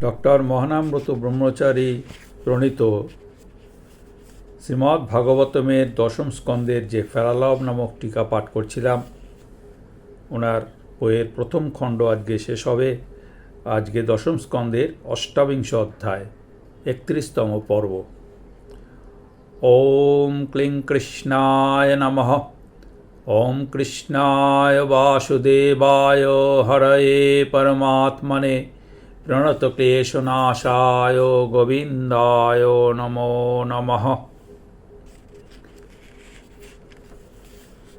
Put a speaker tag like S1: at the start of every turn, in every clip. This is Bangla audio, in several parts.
S1: ডক্টর মহানামব্রত ব্রহ্মচারী প্রণীত শ্রীমদ্ ভাগবতমের দশম স্কন্দের যে ফেরালভ নামক টিকা পাঠ করছিলাম, ওনার বইয়ের প্রথম খণ্ড আজকে শেষ হবে। আজকে দশম স্কন্দের অষ্টাবিংশ অধ্যায়, একত্রিশতম পর্ব। ওম ক্লিং কৃষ্ণায় নমঃ। ওম কৃষ্ণায় বাসুদেবায় হরয়ে পরমাত্মনে। প্রণতক্লেশনাশায় গোবিন্দায় নমো নমঃ।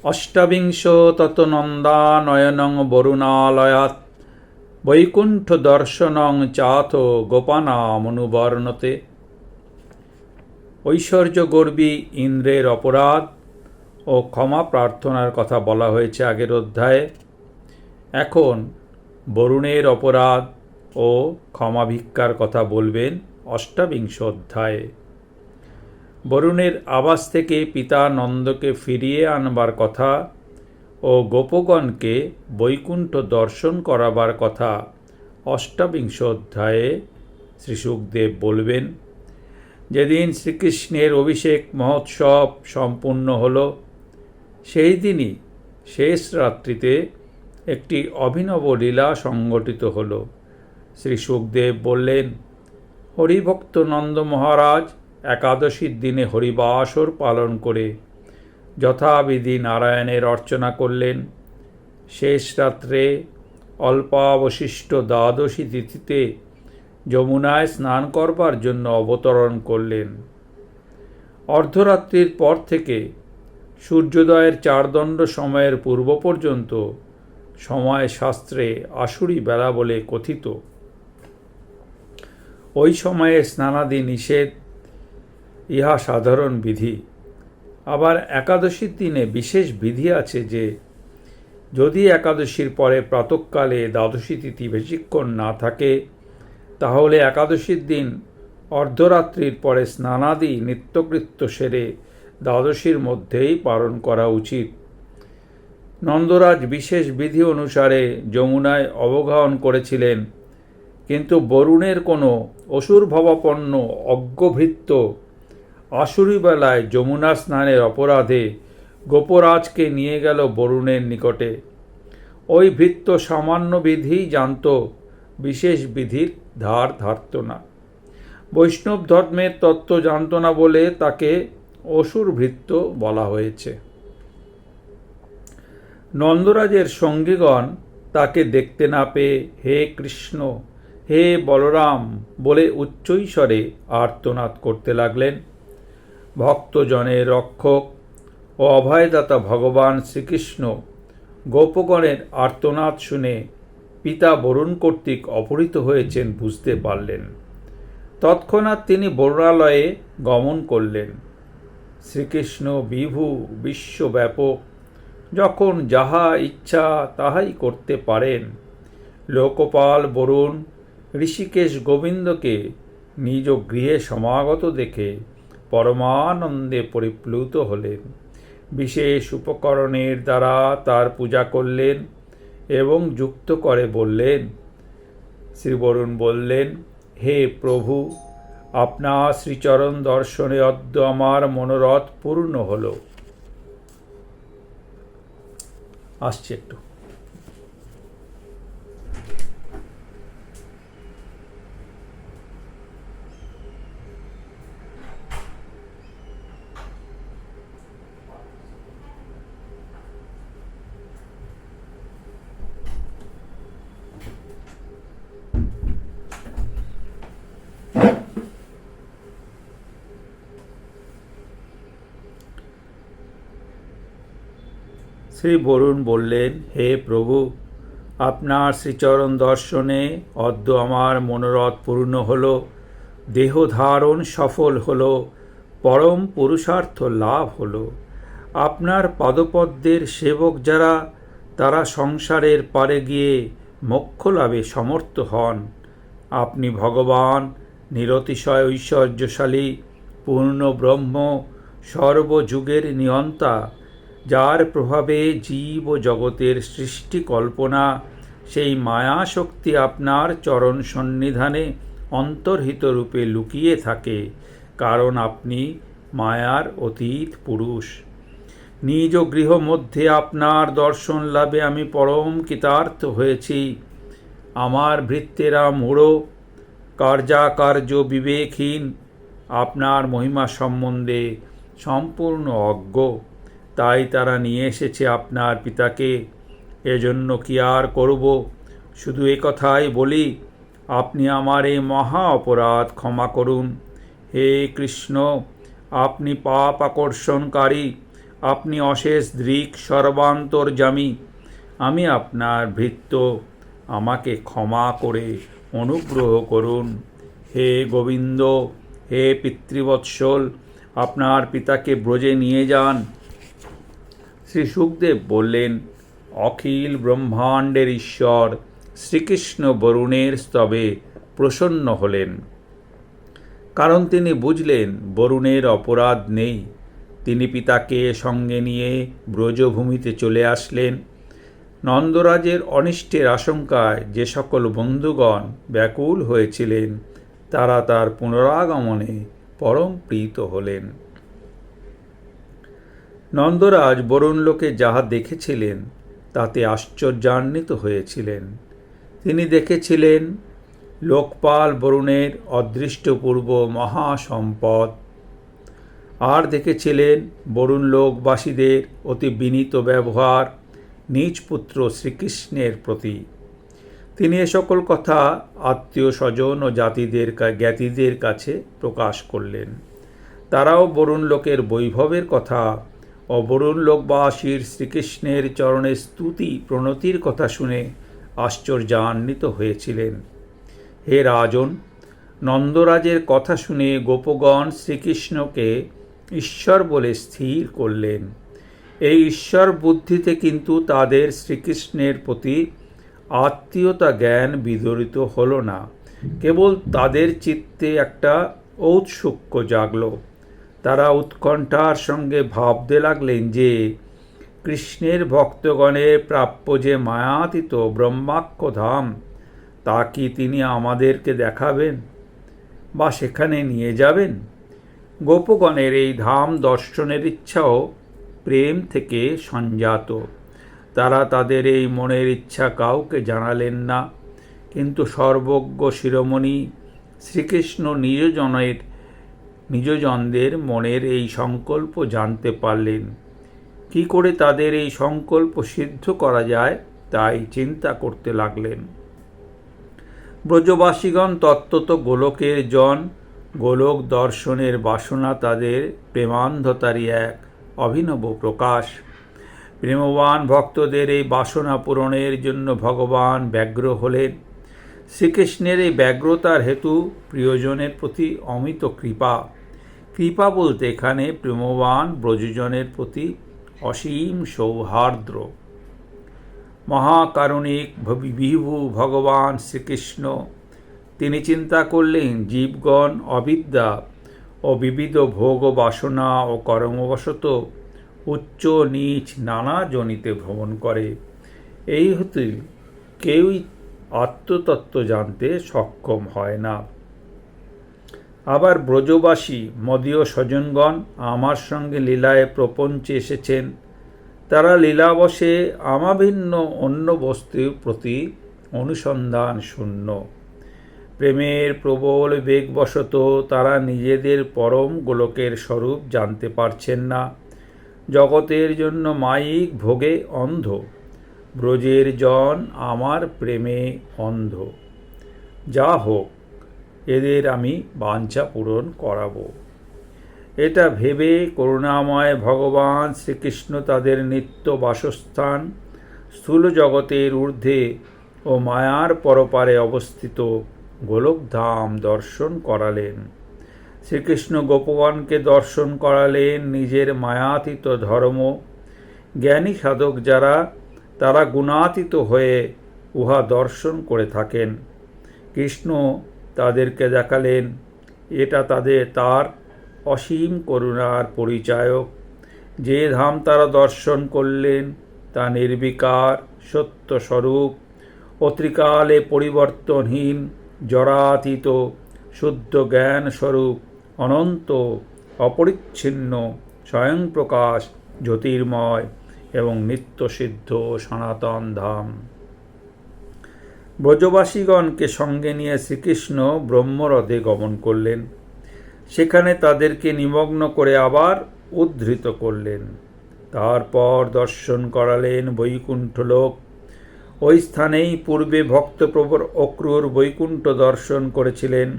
S1: অষ্টাবিংশ তত নন্দানয়নং বরুণালয়াৎ বৈকুণ্ঠ দর্শনং চাথ গোপানামনুবর্ণতে। ঐশ্বর্য গর্বী ইন্দ্রের অপরাধ ও ক্ষমা প্রার্থনার কথা বলা হয়েছে আগের অধ্যায়ে। এখন বরুণের অপরাধ ও ক্ষমা ভিক্ষার কথা বলবেন অষ্টাবিংশ অধ্যায়ে। বরুণের আবাস থেকে পিতা নন্দকে ফিরিয়ে আনবার কথা ও গোপগণকে বৈকুণ্ঠ দর্শন করাবার কথা অষ্টাবিংশ অধ্যায়ে শ্রী সুখদেব বলবেন, যেদিন শ্রীকৃষ্ণের অভিষেক মহোৎসব সম্পূর্ণ হল, সেই দিনই শেষ রাত্রিতে একটি অভিনব লীলা সংগঠিত হল। শ্রী সুখদেব বললেন, হরিভক্ত নন্দ মহারাজ একাদশীর দিনে হরিবাসর পালন করে যথাবিধি নারায়ণের অর্চনা করলেন। শেষ রাত্রে অল্পাবশিষ্ট দ্বাদশী তিথিতে যমুনায় স্নান করবার জন্য অবতরণ করলেন। অর্ধরাত্রির পর থেকে সূর্যোদয়ের চারদণ্ড সময়ের পূর্ব পর্যন্ত সময় শাস্ত্রে আশুরি বেলা বলে কথিত। ওই সময়ে স্নানাদি নিষেধ, ইহা সাধারণ বিধি। আবার একাদশীর দিনে বিশেষ বিধি আছে যে, যদি একাদশীর পরে প্রাতকালে দ্বাদশী তিথি বেশিক্ষণ না থাকে, তাহলে একাদশীর দিন অর্ধরাত্রির পরে স্নানাদি নিত্যকৃত্য সেরে দ্বাদশীর মধ্যেই পালন করা উচিত। নন্দরাজ বিশেষ বিধি অনুসারে যমুনায় অবগাহন করেছিলেন। কিন্তু বরুণের কোনো অসুর ভবাপন্ন অজ্ঞভৃত্ত আশুরিবেলায় যমুনা স্নানের অপরাধে গোপরাজকে নিয়ে গেল বরুণের নিকটে। ওই ভৃত্য সামান্য বিধিই জানত, বিশেষ বিধির ধার ধারত না। বৈষ্ণব ধর্মের তত্ত্ব জানত না বলে তাকে অসুর ভৃত্য বলা হয়েছে। নন্দরাজের সঙ্গীগণ তাকে দেখতে না পেয়ে, হে কৃষ্ণ হে বলরাম, বলে উচ্চৈস্বরে আর্তনাদ করতে লাগলেন। ভক্তজনের রক্ষক ও অভয়দাতা ভগবান শ্রীকৃষ্ণ গোপগণের আর্তনাদ শুনে পিতা বরুণ কর্তৃক অপহৃত হয়েছেন বুঝতে পারলেন। তৎক্ষণাৎ তিনি বরুণালয়ে গমন করলেন। শ্রীকৃষ্ণ, বিভু, বিশ্বব্যাপক, যখন যাহা ইচ্ছা তাহাই করতে পারেন। লোকপাল বরুণ ঋষিকেশ গোবিন্দকে নিজ গৃহে সমাগত দেখে পরমানন্দে পরিপ্লুত হলেন। বিশেষ উপকরণের দ্বারা তার পূজা করলেন এবং যুক্ত করে বললেন, শ্রী বরুণ বললেন, হে প্রভু, আপনার শ্রীচরণ দর্শনে অদ্য আমার মনোরথ পূর্ণ হল। আসছে একটু। শ্রী বরুণ বললেন, হে প্রভু, আপনার শ্রীচরণ দর্শনে অদ্য আমার মনোরথ পূর্ণ হল, দেহ ধারণ সফল হল, পরম পুরুষার্থ লাভ হল। আপনার পাদপদ্মের সেবক যারা, তারা সংসারের পারে গিয়ে মোক্ষ লাভে সমর্থ হন। আপনি ভগবান, নিরতিশয় ঐশ্বর্যশালী, পূর্ণ ব্রহ্ম, সর্বযুগের নিয়ন্তা যার প্রভাবে জীব ও জগতের সৃষ্টি কল্পনা, সেই মায়া শক্তি আপনার চরণ সন্নিধানে অন্তর্হিত রূপে লুকিয়ে থাকে, কারণ আপনি মায়ার অতীত পুরুষ। নিজ গৃহ মধ্যে আপনার দর্শন লাভে আমি পরম কৃতার্থ হয়েছি। আমার ভৃত্যেরা মূঢ়, কার্যাকার্য বিবেকহীন, আপনার মহিমা সম্বন্ধে সম্পূর্ণ অজ্ঞ। তাই তারা নিয়ে এসেছে আপনার পিতাকে। এজন্য কি আর করব? শুধু এ কথাই বলি, আপনি আমার এই মহা অপরাধ ক্ষমা করুন। হে কৃষ্ণ, আপনি পাপ আকর্ষণকারী, আপনি অশেষ দৃক সর্বান্তর্যামী আমি আপনার ভৃত্য, আমাকে ক্ষমা করে অনুগ্রহ করুন। হে গোবিন্দ, হে পিতৃবৎসল, আপনার পিতাকে ব্রজে নিয়ে যান। শ্রী সুখদেব বললেন, অখিল ব্রহ্মাণ্ডের ঈশ্বর শ্রীকৃষ্ণ বরুণের স্তবে প্রসন্ন হলেন। কারণ তিনি বুঝলেন বরুণের অপরাধ নেই। তিনি পিতাকে সঙ্গে নিয়ে ব্রজভূমিতে চলে আসলেন। নন্দরাজের অনিষ্টের আশঙ্কায় যে সকল বন্ধুগণ ব্যাকুল হয়েছিলেন, তারা তার পুনরাগমনে পরম প্রীত হলেন। নন্দরাজ বরুণলোকে যাহা দেখেছিলেন, তাতে আশ্চর্যান্বিত হয়েছিলেন। তিনি দেখেছিলেন, লোকপাল বরুণের অদৃষ্টপূর্ব মহাসম্পদ। আর দেখেছিলেন বরুণ লোকবাসীদের অতি বিনীত ব্যবহার নিজ পুত্র শ্রীকৃষ্ণের প্রতি। তিনি এ সকল কথা আত্মীয় স্বজন ও জাতিদের জ্ঞাতিদের কাছে প্রকাশ করলেন। তারাও বরুণ লোকের বৈভবের কথা ও বরুণ লোকবাসীর শ্রীকৃষ্ণের চরণে স্তুতি প্রণতির কথা শুনে আশ্চর্যান্বিত হয়েছিলেন। হে রাজন, নন্দরাজের কথা শুনে গোপগণ শ্রীকৃষ্ণকে ঈশ্বর বলে স্থির করলেন। এই ঈশ্বর বুদ্ধিতে কিন্তু তাদের শ্রীকৃষ্ণের প্রতি আত্মীয়তা জ্ঞান বিদরিত হলো না। কেবল তাদের চিত্তে একটা ঔৎসুক্য জাগল। তারা উৎকণ্ঠার সঙ্গে ভাবতে লাগলেন যে কৃষ্ণের ভক্তগণের প্রাপ্য যে মায়াতীত ব্রহ্মাক্ষ ধাম তা কি তিনি আমাদেরকে দেখাবেন বা সেখানে নিয়ে যাবেন? গোপগণের এই ধাম দর্শনের ইচ্ছাও প্রেম থেকে সঞ্জাত। তারা তাদের এই মনের ইচ্ছা কাউকে জানালেন না। কিন্তু সর্বজ্ঞ শিরোমণি শ্রীকৃষ্ণ নিজজনের নিজজনদের মনের এই সংকল্প জানতে পারলেন। কি করে তাদের এই সংকল্প সিদ্ধ করা যায় তাই চিন্তা করতে লাগলেন। ব্রজবাসীগণ তত্ত্বত গোলকের জন, গোলক দর্শনের বাসনা তাদের প্রেমান্ধতারই এক অভিনব প্রকাশ। প্রেমবান ভক্তদের এই বাসনা পূরণের জন্য ভগবান ব্যগ্র হলেন। শ্রীকৃষ্ণের এই ব্যগ্রতার হেতু প্রিয়জনের প্রতি অমিত কৃপা। কৃপা বলতে এখানে প্রেমবান ব্রজজনের প্রতি অসীম সৌহার্দ্র। মহাকারণিক বিভু ভগবান শ্রীকৃষ্ণ, তিনি চিন্তা করলেন জীবগণ অবিদ্যা ও বিবিধ ভোগ বাসনা ও কর্মবশত উচ্চ নিচ নানা জনিতে ভ্রমণ করে। এই হতে কেউই আত্মতত্ত্ব জানতে সক্ষম হয় না। আবার ব্রজবাসী মদীয় স্বজনগণ আমার সঙ্গে লীলায় প্রপঞ্চে এসেছেন। তারা লীলাবশে আমাভিন্ন অন্য বস্তুর প্রতি অনুসন্ধান শূন্য। প্রেমের প্রবল বেগবশত তারা নিজেদের পরম গোলকের স্বরূপ জানতে পারছেন না। জগতের জন্য মাইক ভোগে অন্ধ। ব্রজের জন আমার প্রেমে অন্ধ। যা হোক এদের আমি বাঞ্ছা পূরণ করাবো। এটা ভেবে করুণাময় ভগবান শ্রীকৃষ্ণ তাদের নিত্য বাসস্থান, স্থূল জগতের ঊর্ধ্বে ও মায়ার পরপারে অবস্থিত গোলকধাম দর্শন করালেন। শ্রীকৃষ্ণ গোপগণকে দর্শন করালেন নিজের মায়াতীত ধর্ম। জ্ঞানী সাধক যারা, তারা গুণাতীত হয়ে উহা দর্শন করে থাকেন। কৃষ্ণ তাদেরকে দেখালেন। এটা তাদের, তার অসীম করুণার পরিচায়ক। যে ধাম তারা দর্শন করলেন, তা নির্বিকার, সত্যস্বরূপ অত্রিকালে পরিবর্তনহীন, জরাতীত, শুদ্ধ জ্ঞান স্বরূপ অনন্ত, অপরিচ্ছিন্ন, স্বয়ংপ্রকাশ, জ্যোতির্ময় এবং নিত্যসিদ্ধ সনাতন ধাম। ব্রজবাসীগণকে সঙ্গে নিয়ে শ্রীকৃষ্ণ ব্রহ্মরদে গমন করলেন। সেখানে তাদেরকে নিমগ্ন করে আবার উদ্ধৃত করলেন। তারপর দর্শন করালেন বৈকুণ্ঠলোক। ওই স্থানেই পূর্বে ভক্তপ্রবর অক্রুর বৈকুণ্ঠ দর্শন করেছিলেন।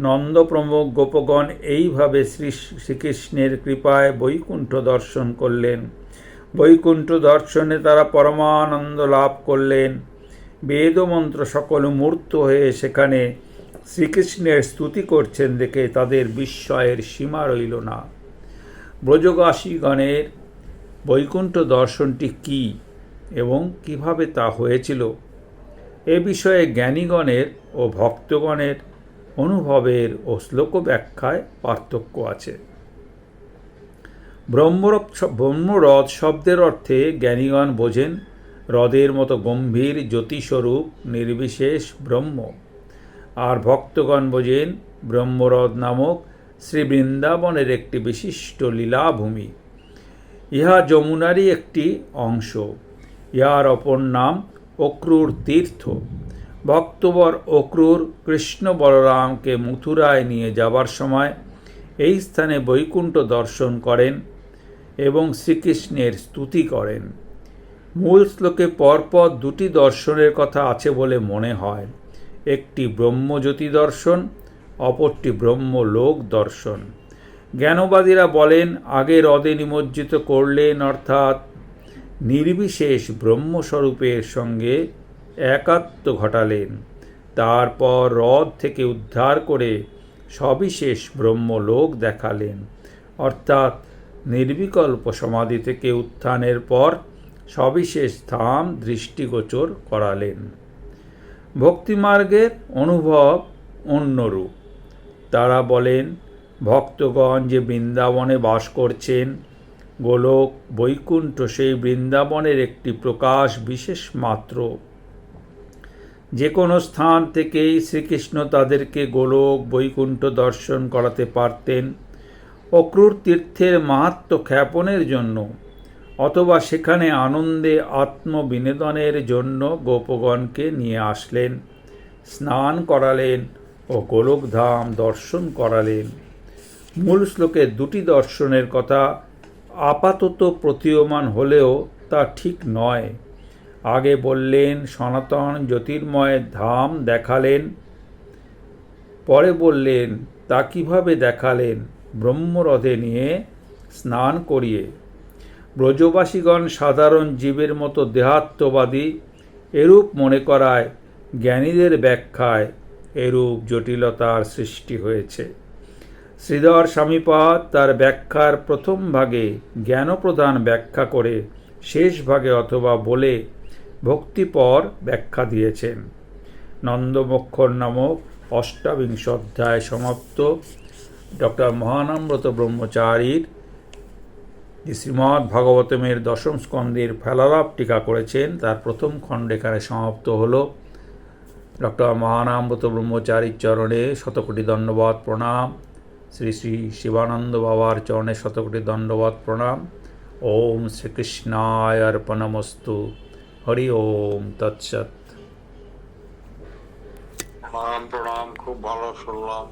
S1: নন্দ প্রমুখ গোপগণ এইভাবে শ্রী শ্রীকৃষ্ণের কৃপায় বৈকুণ্ঠ দর্শন করলেন। বৈকুণ্ঠ দর্শনে তারা পরমানন্দ লাভ করলেন। বেদমন্ত্র সকল মূর্ত হয়ে সেখানে শ্রীকৃষ্ণের স্তুতি করছেন দেখে তাদের বিস্ময়ের সীমা রইল না। ব্রজবাসীগণের বৈকুণ্ঠ দর্শনটি কি এবং কীভাবে তা হয়েছিল? এ বিষয়ে জ্ঞানীগণের ও ভক্তগণের অনুভবের ও শ্লোক ব্যাখ্যায় পার্থক্য আছে। ব্রহ্মরথ ব্রহ্মরথ শব্দের অর্থে জ্ঞানীগণ বোঝেন হ্রদের মতো গম্ভীর জ্যোতিস্বরূপ নির্বিশেষ ব্রহ্ম। আর ভক্তগণ বোঝেন, ব্রহ্মরথ নামক শ্রী বৃন্দাবনের একটি বিশিষ্ট লীলাভূমি। ইহা যমুনারই একটি অংশ। ইহার অপর নাম অক্রুর তীর্থ। ভক্তবর অক্রুর কৃষ্ণ বলরামকে মথুরায় নিয়ে যাবার সময় এই স্থানে বৈকুণ্ঠ দর্শন করেন এবং শ্রীকৃষ্ণের স্তুতি করেন। মূল শ্লোকে পরপর দুটি দর্শনের কথা আছে বলে মনে হয়। একটি ব্রহ্মজ্যোতি দর্শন, অপরটি ব্রহ্মলোক দর্শন। জ্ঞানবাদীরা বলেন, আগে হ্রদে নিমজ্জিত করলেন, অর্থাৎ নির্বিশেষ ব্রহ্মস্বরূপের সঙ্গে একাত্ম ঘটালেন। তারপর হ্রদ থেকে উদ্ধার করে সবিশেষ ব্রহ্মলোক দেখালেন। অর্থাৎ নির্বিকল্প সমাধি থেকে উত্থানের পর সবিশেষ ধাম দৃষ্টিগোচর করালেন। ভক্তিমার্গের অনুভব অন্যরূপ। তারা বলেন, ভক্তগণ যে বৃন্দাবনে বাস করছেন, গোলক বৈকুণ্ঠ সেই বৃন্দাবনের একটি প্রকাশ বিশেষ মাত্র। যে কোনো স্থান থেকেই শ্রীকৃষ্ণ তাদেরকে গোলক বৈকুণ্ঠ দর্শন করাতে পারতেন অক্রূর তীর্থের মাহাত্ম খ্যাপনের জন্য। অথবা সেখানে আনন্দে আত্মবিনোদনের জন্য গোপগণকে নিয়ে আসলেন, স্নান করালেন ও গোলকধাম দর্শন করালেন। মূল শ্লোকে দুটি দর্শনের কথা আপাতত প্রতীয়মান হলেও তা ঠিক নয়। আগে বললেন, সনাতন জ্যোতির্ময় ধাম দেখালেন, পরে বললেন, তা কীভাবে দেখালেন? ব্রহ্মরথে নিয়ে স্নান করিয়ে ব্রজবাসীগণ সাধারণ জীবের মতো দেহাত্মবাদী, এরূপ মনে করায়, জ্ঞানীদের ব্যাখ্যায় এরূপ জটিলতার সৃষ্টি হয়েছে। শ্রীধর স্বামীপাদ তার ব্যাখ্যার প্রথম ভাগে জ্ঞানপ্রদান ব্যাখ্যা করে শেষ ভাগে অথবা বলে ভক্তিপর ব্যাখ্যা দিয়েছেন। নন্দমক্ষর নামক অষ্টাবিংশ অধ্যায় সমাপ্ত। ডক্টর মহানাম্রত ব্রহ্মচারীর যে শ্রীমৎ ভাগবতমের দশম স্কন্দের ফেলালাপ টিকা করেছেন, তার প্রথম খণ্ড এখানে সমাপ্ত হল। ডক্টর মহানাম্রত ব্রহ্মচারীর চরণে শতকোটি দণ্ডবাদ প্রণাম। শ্রী শ্রী শিবানন্দ বাবার চরণে শতকোটি দণ্ডবাদ প্রণাম। ওম শ্রীকৃষ্ণায় অর্পণমস্তু। হরি ওম তৎসৎ।
S2: প্রণাম প্রণাম, খুব ভালো শুনলাম।